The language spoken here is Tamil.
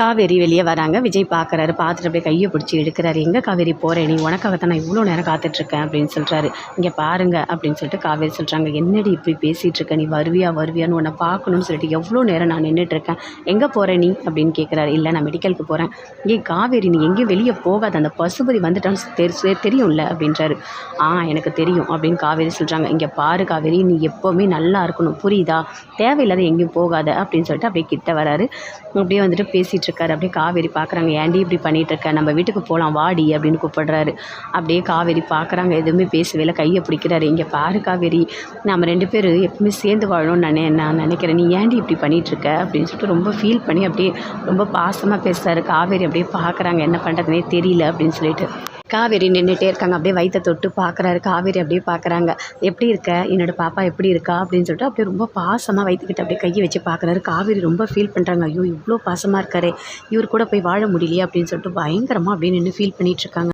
காவேரி வெளியே வராங்க. விஜய் பார்க்குறாரு பார்த்துட்டு அப்படியே கையை பிடிச்சி எடுக்கிறாரு எங்கே காவேரி போகிறேன் நீ உனக்காகத்தான் நான் இவ்வளோ நேரம் காத்துட்ருக்கேன் அப்படின்னு சொல்கிறாரு இங்கே பாருங்க அப்படின்னு சொல்லிட்டு காவேரி சொல்கிறாங்க என்னடி இப்படி பேசிகிட்டு இருக்க நீ வருவியா வருவியான்னு உன்னை பார்க்கணும்னு சொல்லிட்டு எவ்வளோ நேரம் நான் நின்றுட்டுருக்கேன் எங்கே போகிறேன் நீ? அப்படின்னு கேட்குறாரு இல்லை நான் மெடிக்கலுக்கு போகிறேன் ஏய் காவேரி நீ எங்கேயும் வெளியே போகாத. அந்த பசுபதி வந்துட்டான்னு தெரி தெரியும்ல அப்படின்றாரு. ஆ எனக்கு தெரியும் அப்படின்னு காவேரி சொல்கிறாங்க இங்கே பாரு காவேரி நீ எப்போவுமே நல்லா இருக்கணும். புரியுதா? தேவையில்லாத எங்கேயும் போகாத அப்படின்னு சொல்லிட்டு அப்படியே கிட்ட வராரு. அப்படியே வந்துட்டு பேசிகிட்டு இருக்காரு அப்படியே காவேரி பார்க்குறாங்க ஏன்டி இப்படி பண்ணிகிட்ருக்க நம்ம வீட்டுக்கு போகலாம் வாடி அப்படின்னு கூப்பிடுறாரு. அப்படியே காவேரி பார்க்குறாங்க எதுவுமே பேசவே இல்லை கையை பிடிக்கிறாரு. இங்கே பாரு காவேரி. நம்ம ரெண்டு பேரும் எப்பவுமே சேர்ந்து வாழணும்னு நானே நான் நினைக்கிறேன். நீ ஏன்டி இப்படி பண்ணிகிட்ருக்க இருக்க அப்படின்னு சொல்லிட்டு ரொம்ப ஃபீல் பண்ணி அப்படியே ரொம்ப பாசமாக பேசுகிறாரு காவேரி அப்படியே பார்க்குறாங்க என்ன பண்ணுறதுனே தெரியல அப்படின்னு சொல்லிட்டு. காவேரி நின்றுட்டே இருக்காங்க. அப்படியே வயிற்ற தொட்டு பார்க்குறாரு காவேரி அப்படியே பார்க்குறாங்க எப்படி இருக்க? என்னோடய பாப்பா எப்படி இருக்கா? அப்படின்னு சொல்லிட்டு அப்படியே ரொம்ப பாசமாக வயிற்றுக்கிட்ட அப்படியே கையை வச்சு பார்க்குறாரு காவேரி ரொம்ப ஃபீல் பண்ணுறாங்க ஐயோ இவ்வளோ பாசமாக இருக்காரே. இவர் கூட போய் வாழ முடியலையே. அப்படின்னு சொல்லிட்டு பயங்கரமாக அப்படியே நின்று ஃபீல் பண்ணிகிட்ருக்காங்க